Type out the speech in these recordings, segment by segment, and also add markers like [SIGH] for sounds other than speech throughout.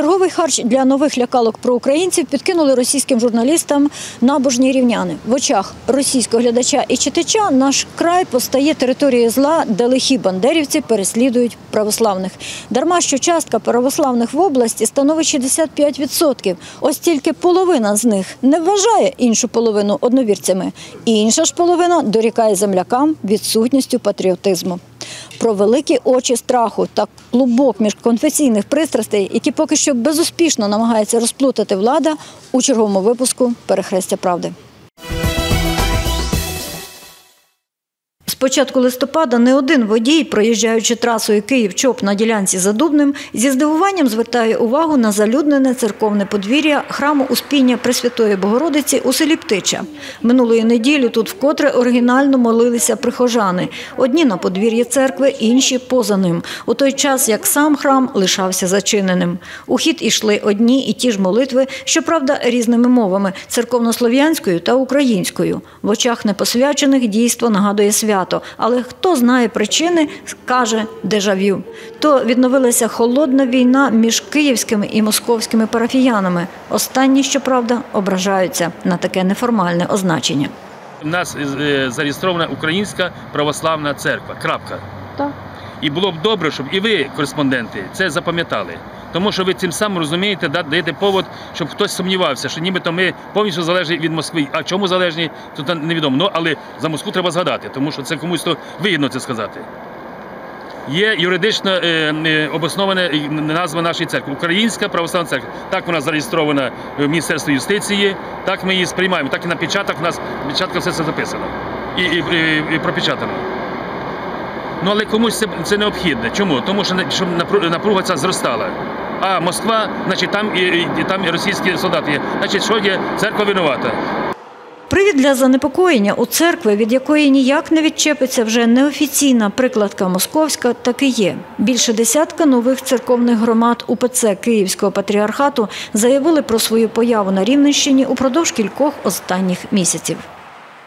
Черговий харч для нових лякалок про українців підкинули російським журналістам набожні рівняни. В очах російського глядача і читача наш край постає територією зла, де лихі бандерівці переслідують православних. Дарма що частка православних в області становить 65%. Ось тільки половина з них не вважає іншу половину одновірцями. І інша ж половина дорікає землякам відсутністю патріотизму. Про великі очі страху та клубок міжконфесійних пристрастей, які поки що безуспішно намагається розплутати влада у черговому випуску Перехрестя правди. Початку листопада не один водій, проїжджаючи трасою Київ-Чоп на ділянці за Дубним, зі здивуванням звертає увагу на залюднене церковне подвір'я храму Успіння Пресвятої Богородиці у селі Птича. Минулої неділі тут вкотре оригінально молилися прихожани. Одні на подвір'ї церкви, інші поза ним. У той час, як сам храм лишався зачиненим. У хід ішли одні і ті ж молитви, щоправда, різними мовами – церковнослов'янською та українською. В очах непосвячених дійство нагадує свято. Але хто знає причини, каже дежавю. То відновилася холодна війна між київськими і московськими парафіянами. Останні, щоправда, ображаються на таке неформальне означення. У нас е, зареєстрована Українська православна церква. Крапка. Так. І було б добре, щоб і ви, кореспонденти, це запам'ятали. Тому що ви цим самим розумієте, даєте повод, щоб хтось сумнівався, що нібито ми повністю залежні від Москви. А чому залежні, тут невідомо. Ну, але за Москву треба згадати, тому що це комусь то вигідно це сказати. Є юридично е, е, обоснована назва нашої церкви Українська православна церква. Так вона зареєстрована в Міністерстві юстиції, так ми її сприймаємо. Так і на печатах у нас печатка все це записано і, і, і, і пропечатано. Ну але комусь це, це необхідно. Чому? Тому що щоб напру- напруга ця зростала. А Москва, значить, там і, і, там і російські солдати є. Значить, що є церква винувата. Привід для занепокоєння у церкви, від якої ніяк не відчепиться вже неофіційна прикладка московська, таки є. Більше десятка нових церковних громад УПЦ Київського патріархату заявили про свою появу на Рівненщині упродовж кількох останніх місяців.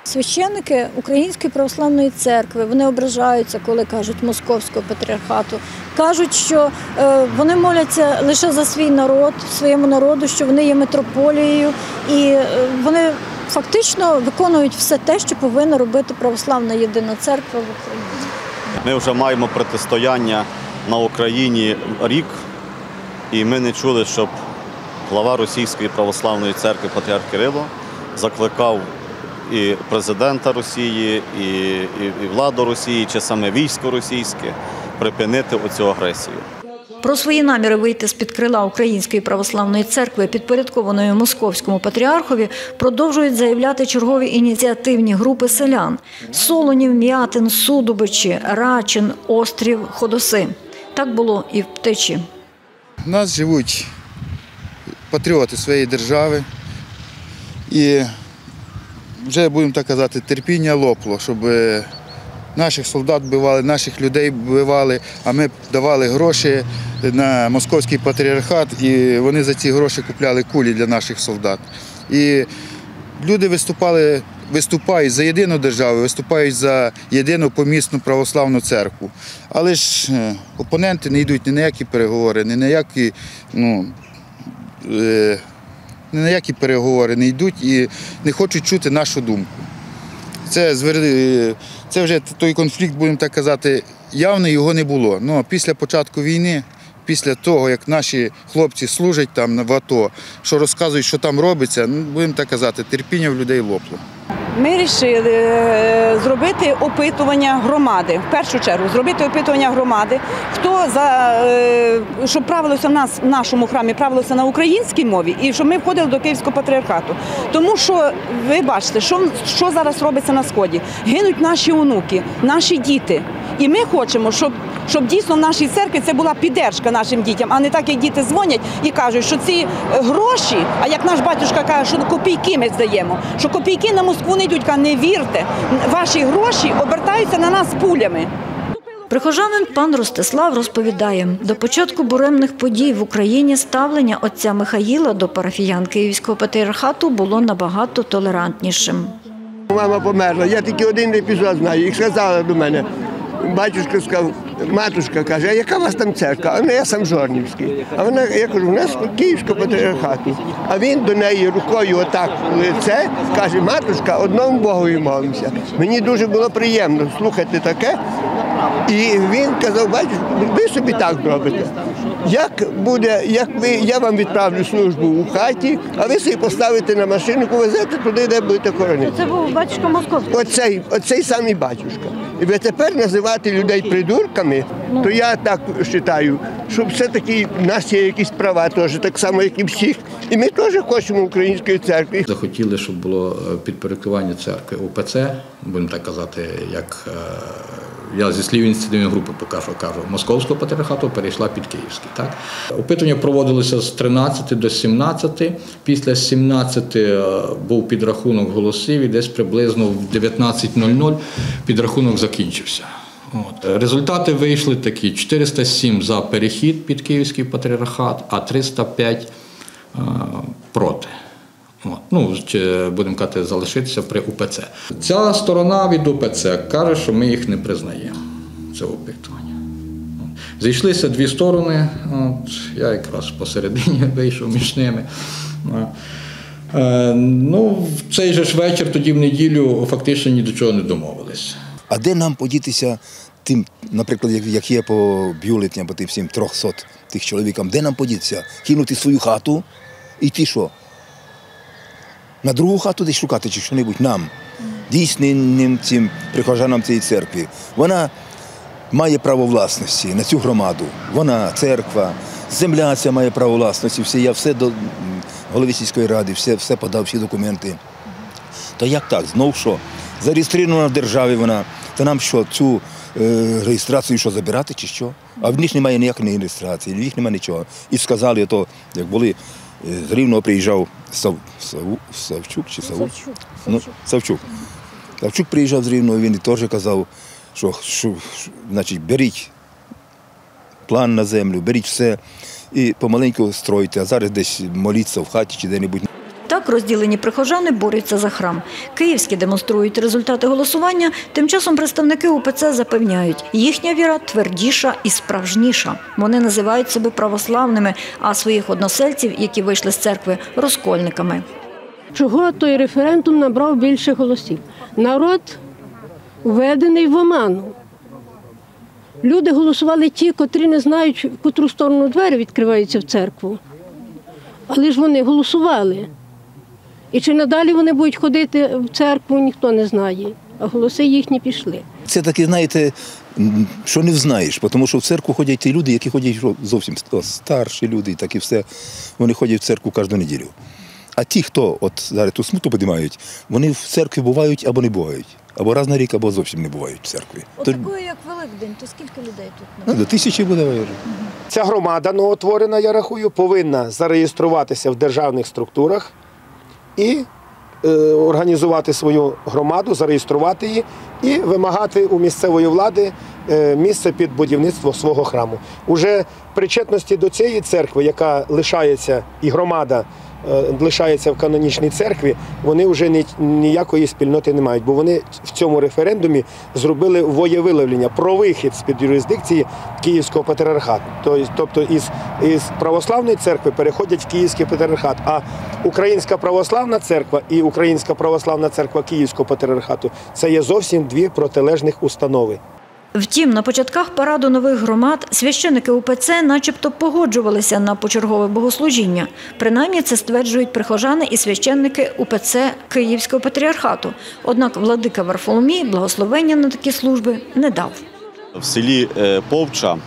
Священники Української православної церкви вони ображаються, коли кажуть московського патріархату. Кажуть, що е, вони моляться лише за свій народ, своєму народу, що вони є митрополією, і е, вони фактично виконують все те, що повинна робити православна єдина церква в Україні. Ми вже маємо протистояння на Україні рік, і ми не чули, щоб глава Російської православної церкви Патріарх Кирило закликав і президента Росії, і, і, і владу Росії, чи саме військо російське припинити оцю агресію. Про свої наміри вийти з-під крила Української православної церкви, підпорядкованої московському патріархові, продовжують заявляти чергові ініціативні групи селян: Солонів, М'ятин, Судубичі, Рачин, Острів, Ходоси. Так було і в Птичі. У нас живуть патріоти своєї держави. І вже, будемо так казати, терпіння лопло, щоб е, наших солдат бивали, наших людей бивали, а ми давали гроші на московський патріархат, і вони за ці гроші купляли кулі для наших солдат. І люди виступали, виступають за єдину державу, виступають за єдину помісну православну церкву. Але ж е, опоненти не йдуть ні на які переговори, ні на які, ну, е, ні на які переговори не йдуть і не хочуть чути нашу думку. Це, е, це вже той конфлікт, будемо так казати, явно його не було. Ну, після початку війни, після того, як наші хлопці служать там в АТО, що розказують, що там робиться, ну, будемо так казати, терпіння в людей лопло. Ми вирішили е, зробити опитування громади. В першу чергу зробити опитування громади, хто за е, щоб правилося в нас в нашому храмі, правилося на українській мові, і щоб ми входили до Київського патріархату. Тому що ви бачите, що, що зараз робиться на сході. Гинуть наші онуки, наші діти. І ми хочемо, щоб, щоб дійсно в нашій церкві це була піддержка нашим дітям, а не так, як діти дзвонять і кажуть, що ці е, гроші, а як наш батюшка каже, що копійки ми здаємо, що копійки на Москву не йдуть, каже, не вірте. Ваші гроші обертаються на нас пулями. Прихожанин пан Ростислав розповідає, до початку буремних подій в Україні ставлення отця Михаїла до парафіян Київського патріархату було набагато толерантнішим. Мама померла, я тільки один епізод знаю. І сказали до мене, батюшка сказав, матушка каже, а яка у вас там церква? А вона я сам Жорнівський. А вона, я кажу, у нас Київська патріархату. А він до неї рукою отак лице каже, матушка, одному Богові молимося. Мені дуже було приємно слухати таке. І він казав, батюшка, ви собі так зробите. Як буде, як ви, я вам відправлю службу у хаті, а ви собі поставите на машину, повезете туди, де будете хоронити. Це був батюшка Московський. Оцей, оцей самий батюшка. І ви тепер називати людей придурками, то я так вважаю, що все-таки в нас є якісь права теж, так само, як і всіх. І ми теж хочемо української церкви. Захотіли, щоб було е, підпорядкування церкви УПЦ, будемо так казати, як е, я зі слів ініціативної групи поки що кажу, московського патріархату перейшла під київський. Так? Опитування проводилося з 13 до 17. Після 17 е, був підрахунок голосів і десь приблизно в 19.00 підрахунок закінчився. От. Результати вийшли такі: 407 за перехід під київський патріархат, а 305 е, проти. Ну, будемо казати, залишитися при УПЦ. Ця сторона від УПЦ каже, що ми їх не признаємо. Це опитування. Зійшлися дві сторони. От. Я якраз посередині [LAUGHS] вийшов між ними. Е, Ну, в цей же ж вечір, тоді в неділю, фактично ні до чого не домовились. А де нам подітися тим, наприклад, як, є по бюлетням, по тим всім 300 тих чоловікам, де нам подітися? Кинути свою хату і йти що? На другу хату десь шукати чи що-небудь нам, дійсним цим прихожанам цієї церкви. Вона має право власності на цю громаду. Вона церква, земля ця має право власності. Все, я все до голови сільської ради, все, все подав, всі документи. То як так? Знов що? Зареєстрована в державі вона. То нам що, цю е, реєстрацію що забирати чи що? А в них немає ніякої реєстрації, в них немає нічого. І сказали, то, як були, з Рівного приїжджав Сав, Сав... Савчук чи Саву? Савчук. Ну, Савчук. Савчук приїжджав з Рівного, він і теж казав, що, що, що значить, беріть план на землю, беріть все і помаленьку стройте, а зараз десь моліться в хаті чи де-небудь. Так розділені прихожани борються за храм. Київські демонструють результати голосування. Тим часом представники УПЦ запевняють, їхня віра твердіша і справжніша. Вони називають себе православними, а своїх односельців, які вийшли з церкви, розкольниками. Чого той референдум набрав більше голосів? Народ введений в оману. Люди голосували ті, котрі не знають, в котру сторону двері відкриваються в церкву. Але ж вони голосували. І чи надалі вони будуть ходити в церкву, ніхто не знає. А голоси їхні пішли. Це таке, знаєте, що не взнаєш, тому що в церкву ходять ті люди, які ходять зовсім старші люди, і так і все. Вони ходять в церкву кожну неділю. А ті, хто от зараз ту смуту піднімають, вони в церкві бувають або не бувають. Або раз на рік, або зовсім не бувають в церкві. То, Отакою, як Великдень, то скільки людей тут? ну, до тисячі буде. мабуть. Ця громада новотворена, я рахую, повинна зареєструватися в державних структурах і е, організувати свою громаду, зареєструвати її і вимагати у місцевої влади е, місце під будівництво свого храму. Уже причетності до цієї церкви, яка лишається, і громада лишається в канонічній церкві, вони вже ні, ніякої спільноти не мають, бо вони в цьому референдумі зробили воєвиявлення про вихід з-під юрисдикції Київського патріархату. Тобто із, із православної церкви переходять в Київський патріархат. А Українська православна церква і Українська православна церква Київського патріархату це є зовсім дві протилежних установи. Втім, на початках параду нових громад священики УПЦ начебто погоджувалися на почергове богослужіння. Принаймні це стверджують прихожани і священники УПЦ Київського патріархату. Однак владика Варфоломій благословення на такі служби не дав. В селі е, Повча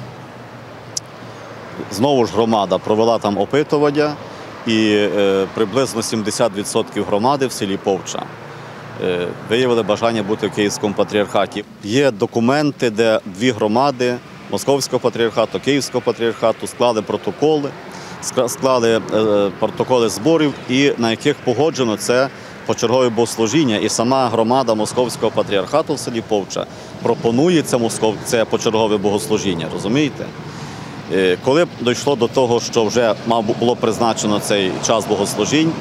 знову ж громада провела там опитування, і е, приблизно 70% громади в селі Повча виявили бажання бути в Київському патріархаті. Є документи, де дві громади Московського патріархату, Київського патріархату склали протоколи, скла- склали е, протоколи зборів, і на яких погоджено це почергове богослужіння. І сама громада Московського патріархату в селі Повча пропонує це, москов... це почергове богослужіння, розумієте? Е, Коли дійшло до того, що вже було призначено цей час богослужінь,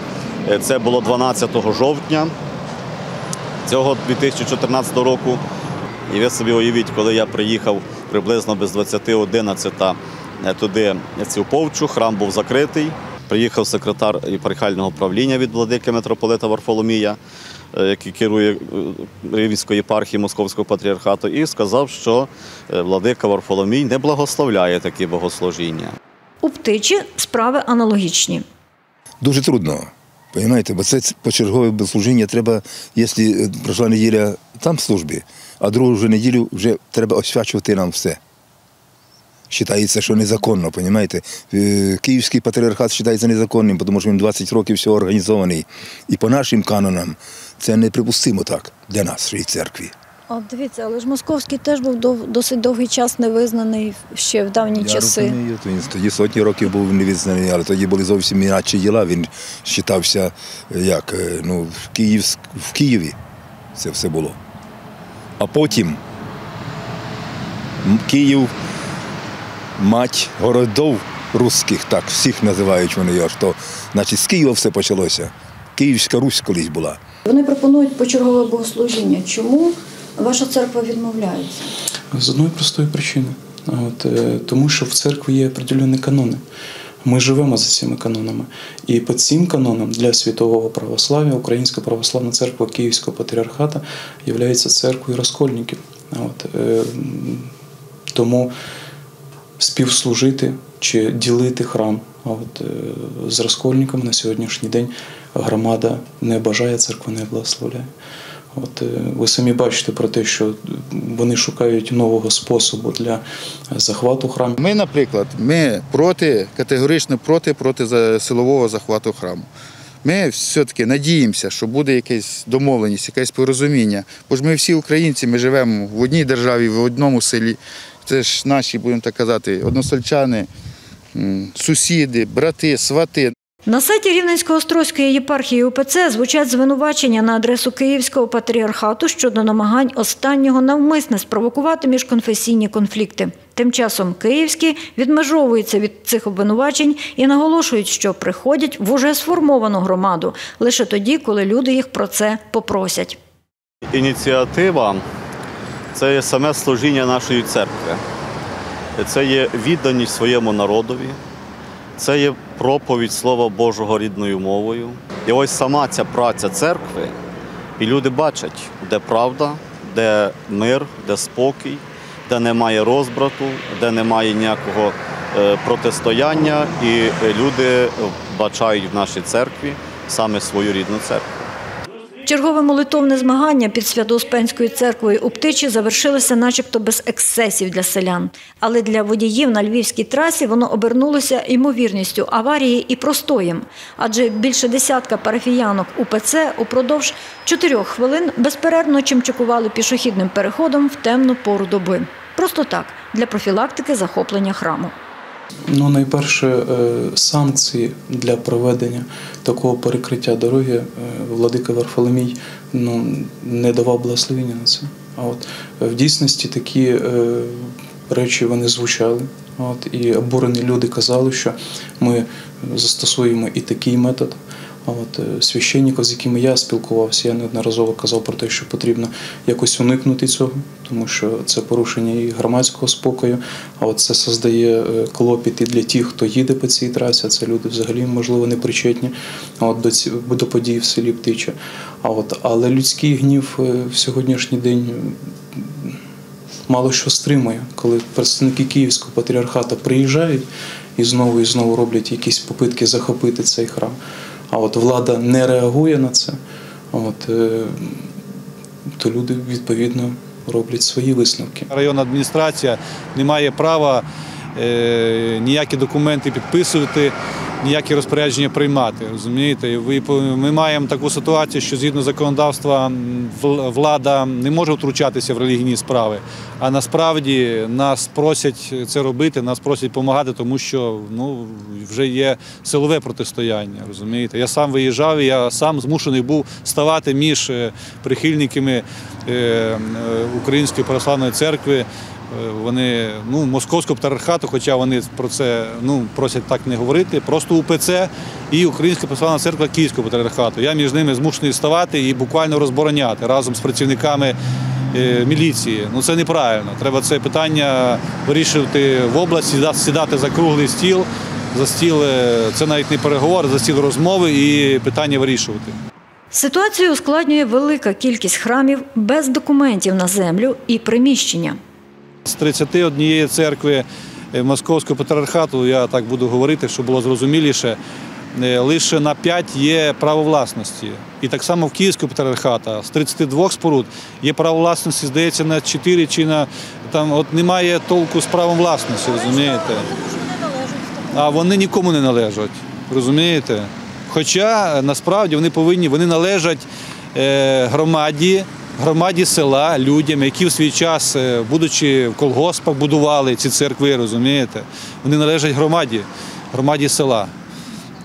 е, це було 12 жовтня цього 2014 року. І ви собі уявіть, коли я приїхав приблизно без 20.11 е, туди в цю повчу, храм був закритий. Приїхав секретар єпархіального правління від владики митрополита Варфоломія, е, який керує е, Рівненської єпархії Московського патріархату, і сказав, що владика Варфоломій не благословляє такі богослужіння. У Птичі справи аналогічні. Дуже трудно. Понимаєте, бо це почергове безслужіння треба, якщо е, пройшла неділя там в службі, а другу вже неділю вже треба освячувати нам все. Вважається, що незаконно, розумієте? Київський патріархат вважається незаконним, тому що він 20 років всього організований. І по нашим канонам це неприпустимо так для нашої церкви. От дивіться, але ж московський теж був дов- досить довгий час невизнаний ще в давні Я часи. розумію, то він тоді сотні років був невізнаний, але тоді були зовсім інакші діла. Він вважався як е, ну, в, Київ, в Києві це все було. А потім м, Київ, мать городов русських, так всіх називають вони його. Що, значить, з Києва все почалося. Київська Русь колись була. Вони пропонують почергове богослужіння. Чому ваша церква відмовляється? З одної простої причини. От, е, тому що в церкві є определені канони. Ми живемо за цими канонами. І по цим канонам для світового православ'я Українська православна церква Київського патріархата є церквою розкольників. От, е, тому співслужити чи ділити храм от, е, з розкольниками на сьогоднішній день громада не бажає, церква не благословляє. От е, ви самі бачите про те, що вони шукають нового способу для захвату храмів. Ми, наприклад, ми проти, категорично проти, проти силового захвату храму. Ми все-таки надіємося, що буде якась домовленість, якесь порозуміння. Бо ж ми всі українці, ми живемо в одній державі, в одному селі. Це ж наші, будемо так казати, односельчани, сусіди, брати, свати. На сайті Рівненсько-Острозької єпархії УПЦ звучать звинувачення на адресу Київського патріархату щодо намагань останнього навмисне спровокувати міжконфесійні конфлікти. Тим часом київські відмежовуються від цих обвинувачень і наголошують, що приходять в уже сформовану громаду лише тоді, коли люди їх про це попросять. Ініціатива це саме служіння нашої церкви. Це є відданість своєму народові, це є проповідь Слова Божого рідною мовою. І ось сама ця праця церкви, і люди бачать, де правда, де мир, де спокій, де немає розбрату, де немає ніякого е, протистояння, і люди бачають в нашій церкві саме свою рідну церкву. Чергове молитовне змагання під Свято-Успенською церквою у Птичі завершилося начебто без ексцесів для селян. Але для водіїв на львівській трасі воно обернулося ймовірністю аварії і простоєм. Адже більше десятка парафіянок УПЦ упродовж чотирьох хвилин безперервно чимчикували пішохідним переходом в темну пору доби. Просто так, для профілактики захоплення храму. Ну, найперше, е, санкції для проведення такого перекриття дороги е, владика Варфоломій ну, не давав благословення на це. А от е, в дійсності такі речі вони звучали. От, і обурені люди казали, що ми застосуємо і такий метод. От е, священників, з якими я спілкувався, я неодноразово казав про те, що потрібно якось уникнути цього, тому що це порушення і громадського спокою. А от це создає е, клопіт і для тих, хто їде по цій трасі. а Це люди взагалі можливо не причетні от до ці до подій в селі Птича. А от але людський гнів е, в сьогоднішній день мало що стримує, коли представники Київського патріархата приїжджають і знову і знову роблять якісь попитки захопити цей храм. А от влада не реагує на це, от, е, то люди відповідно роблять свої висновки. Районна адміністрація не має права е, ніякі документи підписувати, ніякі розпорядження приймати. Розумієте? І Ми маємо таку ситуацію, що згідно законодавства влада не може втручатися в релігійні справи. А насправді нас просять це робити, нас просять допомагати, тому що ну, вже є силове протистояння. Розумієте? Я сам виїжджав, і я сам змушений був ставати між е, прихильниками е, е, Української православної церкви. Е, Вони ну, московського патріархату, хоча вони про це ну, просять так не говорити, просто УПЦ і Українська православна церква Київського патріархату. Я між ними змушений ставати і буквально розбороняти разом з працівниками е, міліції. Ну це неправильно. Треба це питання вирішувати в області, сідати за круглий стіл. За стіл е, це навіть не переговори, за стіл розмови і питання вирішувати. Ситуацію ускладнює велика кількість храмів без документів на землю і приміщення. З 31 церкви е, Московського патріархату, я так буду говорити, щоб було зрозуміліше, е, лише на 5 є право власності. І так само в Київського патріархата з 32 споруд є право власності, здається, на 4 чи на там от немає толку з правом власності, розумієте? А вони нікому не належать, розумієте? Хоча е, насправді вони повинні, вони належать громаді, громаді села, людям, які в свій час, е, будучи в колгоспах, будували ці церкви, розумієте? Вони належать громаді, громаді села.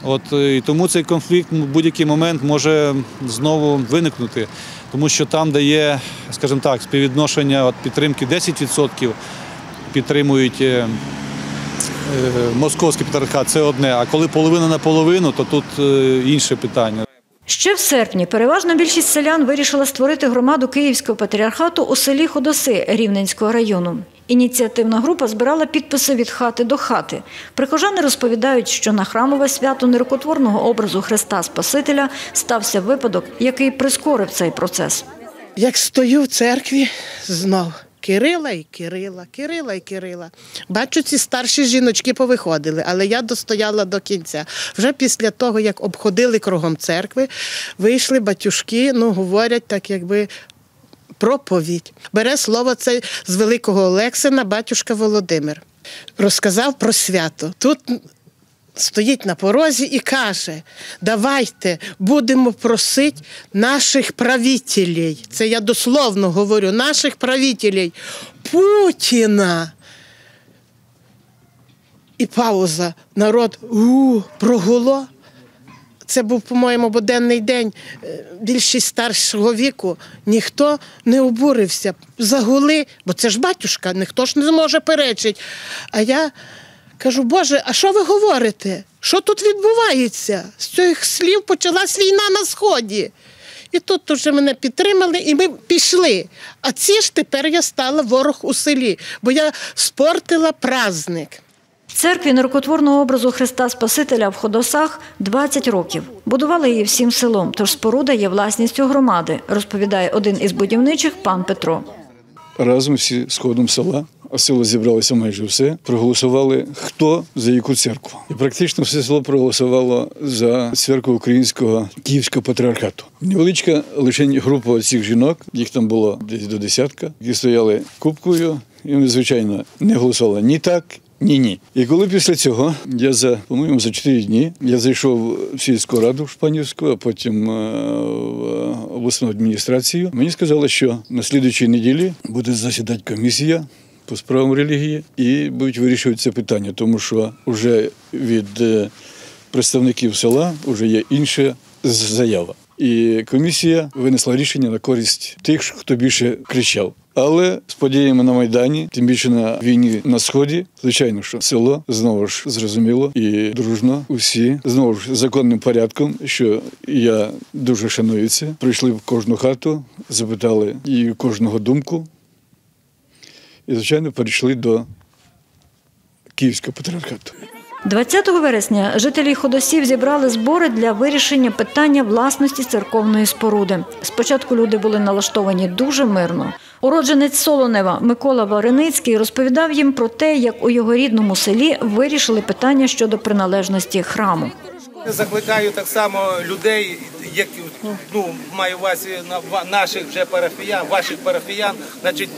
От е, і тому цей конфлікт в будь-який момент може знову виникнути, тому що там, де є, скажімо так, співвідношення от підтримки 10% підтримують. е, Е, Московський патріархат це одне, а коли половина на половину, то тут е, інше питання. Ще в серпні переважна більшість селян вирішила створити громаду Київського патріархату у селі Ходоси Рівненського району. Ініціативна група збирала підписи від хати до хати. Прихожани розповідають, що на храмове свято нерукотворного образу Христа Спасителя стався випадок, який прискорив цей процес. Як стою в церкві, знов Кирила і Кирила, Кирила і Кирила. Бачу, ці старші жіночки повиходили, але я достояла до кінця. Вже після того, як обходили кругом церкви, вийшли батюшки, ну говорять так, якби. Проповідь. Бере слово це з великого Олексина, батюшка Володимир. Розказав про свято. Тут стоїть на порозі і каже: давайте будемо просити наших правителей. Це я дословно говорю, наших правителей Путіна. І пауза. Народ у прогуло. Це був, по-моєму, буденний день. Е, Більшість старшого віку ніхто не обурився. Загули, бо це ж батюшка, ніхто ж не зможе перечити. А я кажу, Боже, а що ви говорите? Що тут відбувається? З цих слів почалась війна на сході. І тут вже мене підтримали, і ми пішли. А ці ж тепер я стала ворог у селі, бо я спортила праздник. Церкві нерукотворного образу Христа Спасителя в Ходосах 20 років. Будували її всім селом, тож споруда є власністю громади, розповідає один із будівничих пан Петро. разом всі з ходом села, а село зібралося майже все, проголосували хто за яку церкву. І практично все село проголосувало за церкву українського Київського патріархату. Невеличка лише група цих жінок, їх там було десь до десятка, які стояли кубкою, і вони, звичайно, не голосували ні так. Ні, ні. І коли після цього я за, по-моєму, за 4 дні я зайшов в сільську раду Шпанівську, а потім е, в обласну адміністрацію, мені сказали, що на слідуючій неділі буде засідати комісія по справам релігії і будуть вирішувати це питання, тому що вже від е, представників села вже є інша заява. І комісія винесла рішення на користь тих, хто більше кричав. Але з подіями на Майдані, тим більше на війні на сході, звичайно, що село знову ж зрозуміло і дружно усі знову ж законним порядком, що я дуже шаную це. Прийшли в кожну хату, запитали її кожного думку, і звичайно перейшли до Київського патріархату. 20 вересня жителі Ходосів зібрали збори для вирішення питання власності церковної споруди. Спочатку люди були налаштовані дуже мирно. Уродженець Солонева Микола Вареницький розповідав їм про те, як у його рідному селі вирішили питання щодо приналежності храму. Закликаю так само людей, як ну маю увазі на ва- наших вже парафіян, ваших парафіян, значить.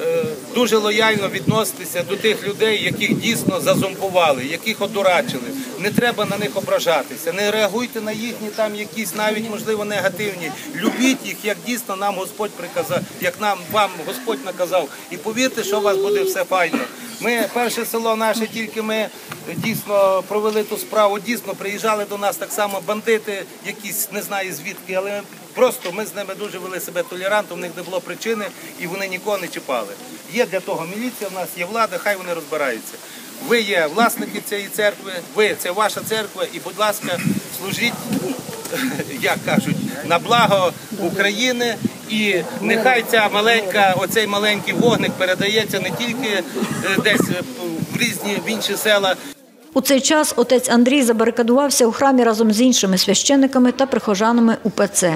Е, Дуже лояльно відноситися до тих людей, яких дійсно зазомбували, яких одурачили. Не треба на них ображатися. Не реагуйте на їхні там якісь навіть можливо негативні. Любіть їх, як дійсно нам Господь приказав, як нам вам Господь наказав. І повірте, що у вас буде все файно. Ми перше село наше, тільки ми дійсно провели ту справу. Дійсно приїжджали до нас так само бандити, якісь не знаю звідки, але просто ми з ними дуже вели себе толерантно. В них не було причини, і вони нікого не чіпали. Є для того міліція. В нас є влада, хай вони розбираються. Ви є власники цієї церкви, ви це ваша церква, і будь ласка, служіть, [LAUGHS] як кажуть, на благо України І нехай ця маленька, оцей маленький вогник передається не тільки е, десь е, в різні в інші села, У цей час отець Андрій забарикадувався у храмі разом з іншими священниками та прихожанами УПЦ.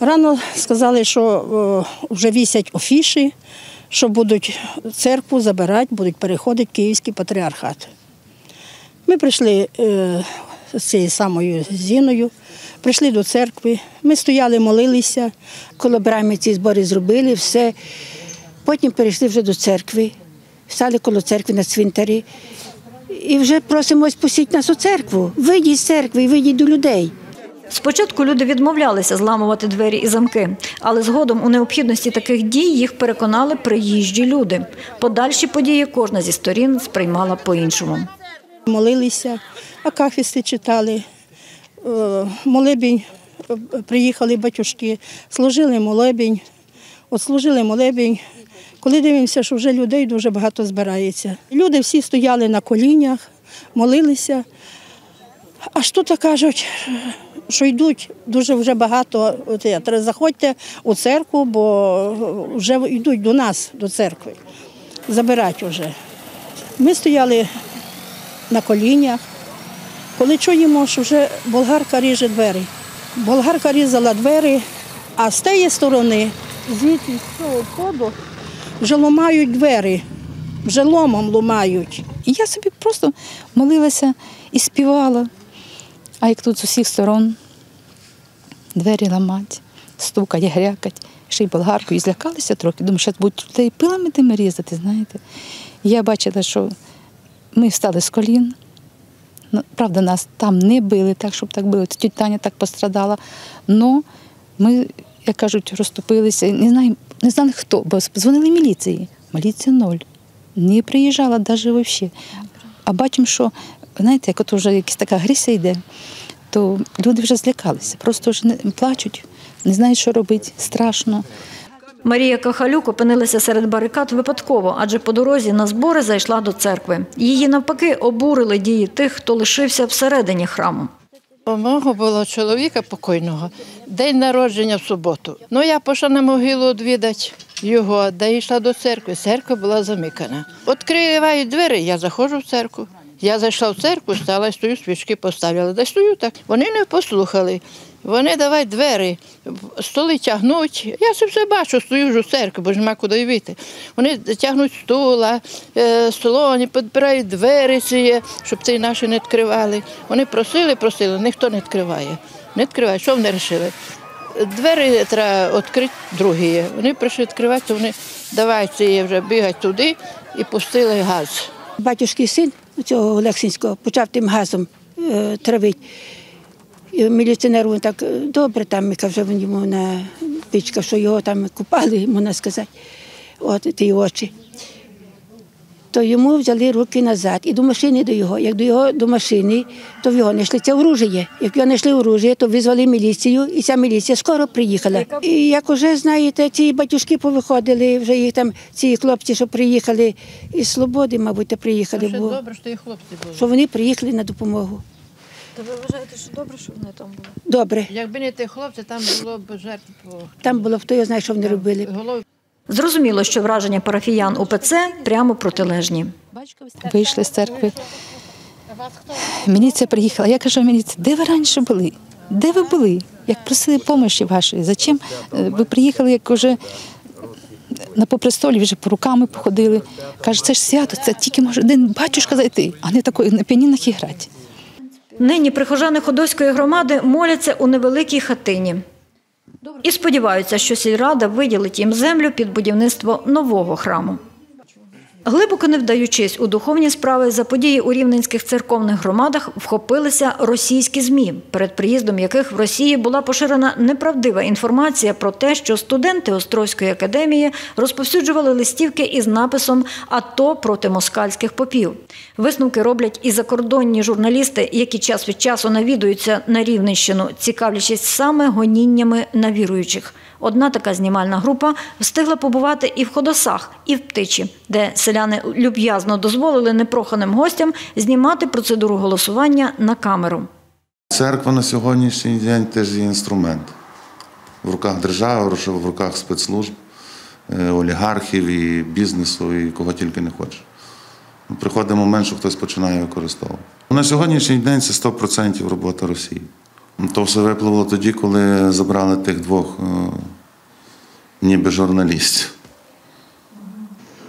Рано сказали, що вже вісять офіші, що будуть церкву забирати, будуть переходити в Київський патріархат. Ми прийшли е, з цією самою Зіною, прийшли до церкви, ми стояли, молилися, коли брамі ці збори зробили, все. Потім перейшли вже до церкви, стали коло церкви на цвинтарі. І вже просимо ось пустіть нас у церкву. Вийдіть з церкви і вийдіть до людей. Спочатку люди відмовлялися зламувати двері і замки, але згодом у необхідності таких дій їх переконали приїжджі люди. Подальші події кожна зі сторін сприймала по-іншому. Молилися, акафісти читали, е, молебень, е, приїхали батюшки, служили молебень, от служили молебень. Коли дивимося, що вже людей дуже багато збирається. Люди всі стояли на колінях, молилися. Аж тут кажуть, що йдуть дуже вже багато. От я, «Треба Заходьте у церкву, бо вже йдуть до нас, до церкви, забирати вже. Ми стояли на колінях. Коли чуємо, що вже болгарка ріже двері. Болгарка різала двері, а з тієї сторони, звідти з цього входу, вже ламають двері, вже ломом ламають. І я собі просто молилася і співала. А як тут з усіх сторон двері ламать, стукать, грякать, ще й болгаркою, і злякалися трохи. Думаю, що будуть людей пилами тими різати, знаєте. І я бачила, що ми встали з колін. Ну, Правда, нас там не били так, щоб так били. Тітя Таня так пострадала. Но ми, як кажуть, розступилися. Не знаю, не знали хто, бо дзвонили міліції. Міліція ноль. Не приїжджала навіть взагалі. А бачимо, що, знаєте, як от вже якась така агресія йде, то люди вже злякалися, просто вже не плачуть, не знають, що робити, страшно. Марія Кахалюк опинилася серед барикад випадково, адже по дорозі на збори зайшла до церкви. Її навпаки обурили дії тих, хто лишився всередині храму. У мого було чоловіка покойного, день народження в суботу. Ну я пішла на могилу відвідати його, де йшла до церкви. Церква була замикана. Відкривають двері, я заходжу в церкву. Я зайшла в церкву, стала, стою, свічки поставила. Де стою так. Вони не послухали. Вони давай двері, столи тягнуть. Я все бачу, стою вже в церкві, бо ж нема куди вийти. Вони тягнуть стула, е, столоні, підбирають двері, ці, щоб ці наші не відкривали. Вони просили, просили, ніхто не відкриває. Не відкриває. Що вони вирішили? Двері треба відкрити другі. Вони прийшли відкривати, вони давай ці вже бігать туди і пустили газ. Батюшкий син цього Олексінського почав тим газом е, травити. І Міліціонер він так е, добре там каже він йому на пічка, що його там купали, можна сказати, от ті очі. То йому взяли руки назад і до машини до його. Як до його до машини, то в його знайшли це оружие. Як його знайшли оружие, то визвали міліцію, і ця міліція скоро приїхала. І як вже знаєте, ці батюшки повиходили, вже їх там ці хлопці, що приїхали із Слободи, мабуть, приїхали. Бо, добре, що і хлопці були. що вони приїхали на допомогу. То ви вважаєте, що добре, що вони там були? Добре. Якби не ті хлопці, там було б жертв Там було хто його знає, що вони робили. Зрозуміло, що враження парафіян УПЦ прямо протилежні. Вийшли з церкви. Міліція приїхала. Я кажу, міліція, де ви раніше були? Де ви були? Як просили допомоги вашої? Зачем е, ви приїхали, як вже на попрестолі вже по руками походили? Каже, це ж свято, це тільки може один батюшка зайти, а не такої на піанінах і грати. Нині прихожани Ходоської громади моляться у невеликій хатині. І сподіваються, що сільрада виділить їм землю під будівництво нового храму. Глибоко не вдаючись у духовні справи, за події у рівненських церковних громадах вхопилися російські ЗМІ, перед приїздом яких в Росії була поширена неправдива інформація про те, що студенти Острозької академії розповсюджували листівки із написом АТО проти москальських попів. Висновки роблять і закордонні журналісти, які час від часу навідуються на Рівненщину, цікавлячись саме гоніннями на віруючих. Одна така знімальна група встигла побувати і в Ходосах, і в Птичі, де селяни люб'язно дозволили непроханим гостям знімати процедуру голосування на камеру. Церква на сьогоднішній день теж є інструмент. в руках держави, в руках спецслужб, е, олігархів і бізнесу, і кого тільки не хоче. Приходить момент, що хтось починає використовувати. На сьогоднішній день це 100% робота Росії. То все випливло тоді, коли забрали тих двох е, ніби журналістів.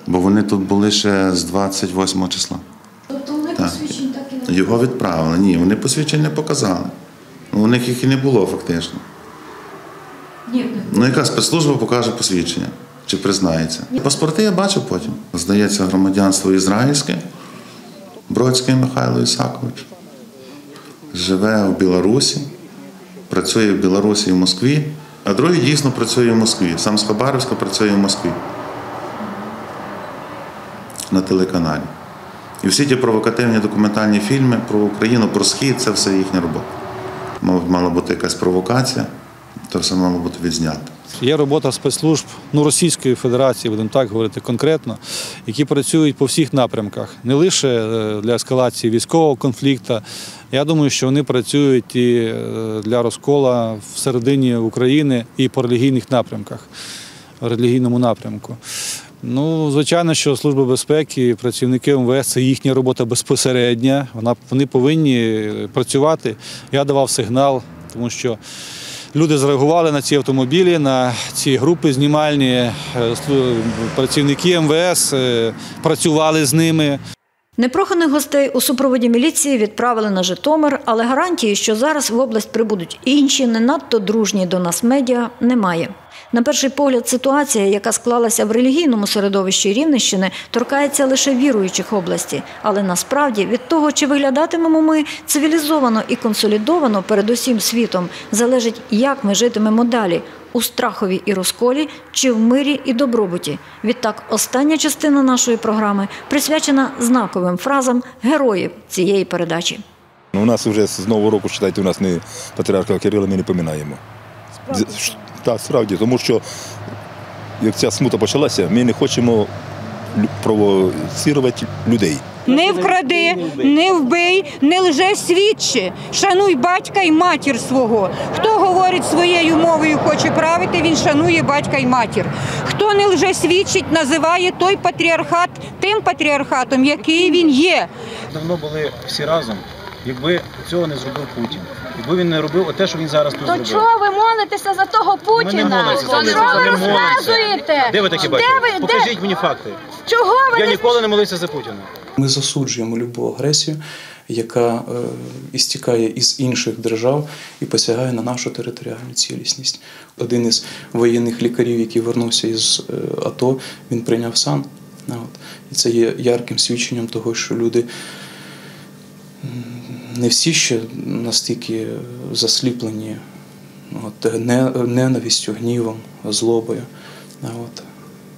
Бо вони тут були ще з 28 числа. Тобто вони Так. і Його відправили. Ні, вони посвідчень не показали. Ну, У них їх і не було фактично. Ні, Ну, яка спецслужба покаже посвідчення чи признається? Паспорти я бачив потім. Здається, громадянство ізраїльське, Бродський Михайло Ісакович. Живе в Білорусі, працює в Білорусі і в Москві, а другий дійсно працює в Москві. Сам з Хабаровська працює в Москві на телеканалі. І всі ті провокативні документальні фільми про Україну, про Схід це все їхня робота. Мала бути якась провокація, то все мало бути відзнято. Є робота спецслужб ну, Російської Федерації, будемо так говорити конкретно, які працюють по всіх напрямках, не лише е, для ескалації військового конфлікту. Я думаю, що вони працюють і е, для розкола всередині України і по релігійних напрямках, релігійному напрямку. Ну, звичайно, що Служба безпеки, працівники МВС це їхня робота безпосередня. Вона вони повинні працювати. Я давав сигнал, тому що люди зреагували на ці автомобілі, на ці групи знімальні. Е, Працівники МВС е, працювали з ними. Непроханих гостей у супроводі міліції відправили на Житомир, але гарантії, що зараз в область прибудуть інші, не надто дружні до нас медіа, немає. На перший погляд, ситуація, яка склалася в релігійному середовищі Рівненщини, торкається лише віруючих області. Але насправді від того, чи виглядатимемо ми цивілізовано і консолідовано перед усім світом, залежить, як ми житимемо далі у страхові і розколі чи в мирі і добробуті. Відтак, остання частина нашої програми присвячена знаковим фразам героїв цієї передачі. Ну, У нас вже з Нового року, вважайте, у нас не патріарха Кирила ми не поминаємо. Так, справді, тому що як ця смута почалася, ми не хочемо провоцірувати людей. Не вкради, не вбий, не лже свідчи. Шануй батька і матір свого. Хто говорить своєю мовою, хоче правити, він шанує батька і матір. Хто не лже свідчить, називає той патріархат тим патріархатом, який він є. давно були всі разом, якби цього не зробив Путін. Якби він не робив те, що він зараз тут То зробив. чого ви молитеся за того Путіна? молимося, за що нього, ви молимося. розказуєте? Де ви такі бачите? де- Покажіть мені факти. Чого ви Я не ніколи не молився за Путіна. Ми засуджуємо любу агресію, яка е, істікає із інших держав і посягає на нашу територіальну цілісність. Один із воєнних лікарів, який вернувся із е, АТО, він прийняв сан. А От. І це є ярким свідченням того, що люди м, не всі ще настільки засліплені от, не- ненавистю, гнівом, злобою. От.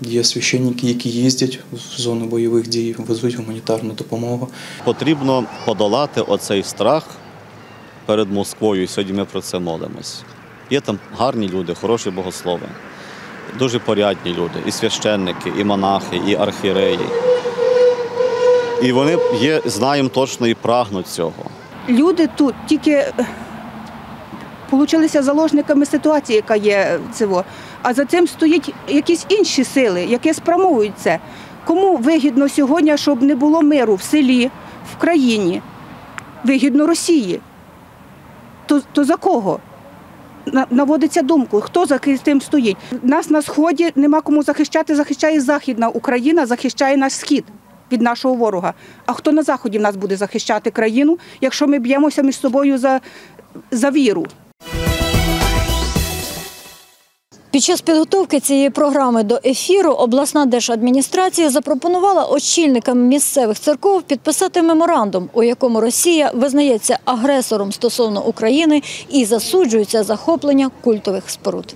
Є священники, які їздять в зону бойових дій, везуть гуманітарну допомогу. Потрібно подолати оцей страх перед Москвою. Сьогодні ми про це молимось. Є там гарні люди, хороші богослови, дуже порядні люди, і священники, і монахи, і архіреї. І вони є, знаємо точно і прагнуть цього. Люди тут тільки получилися заложниками ситуації, яка є цього. А за цим стоять якісь інші сили, які спрямовують це. Кому вигідно сьогодні, щоб не було миру в селі, в країні? Вигідно Росії. То, то за кого? Наводиться думку, хто за тим стоїть. Нас на сході нема кому захищати, захищає Західна Україна, захищає наш схід від нашого ворога. А хто на заході в нас буде захищати країну, якщо ми б'ємося між собою за, за віру? Під час підготовки цієї програми до ефіру обласна держадміністрація запропонувала очільникам місцевих церков підписати меморандум, у якому Росія визнається агресором стосовно України і засуджується захоплення культових споруд.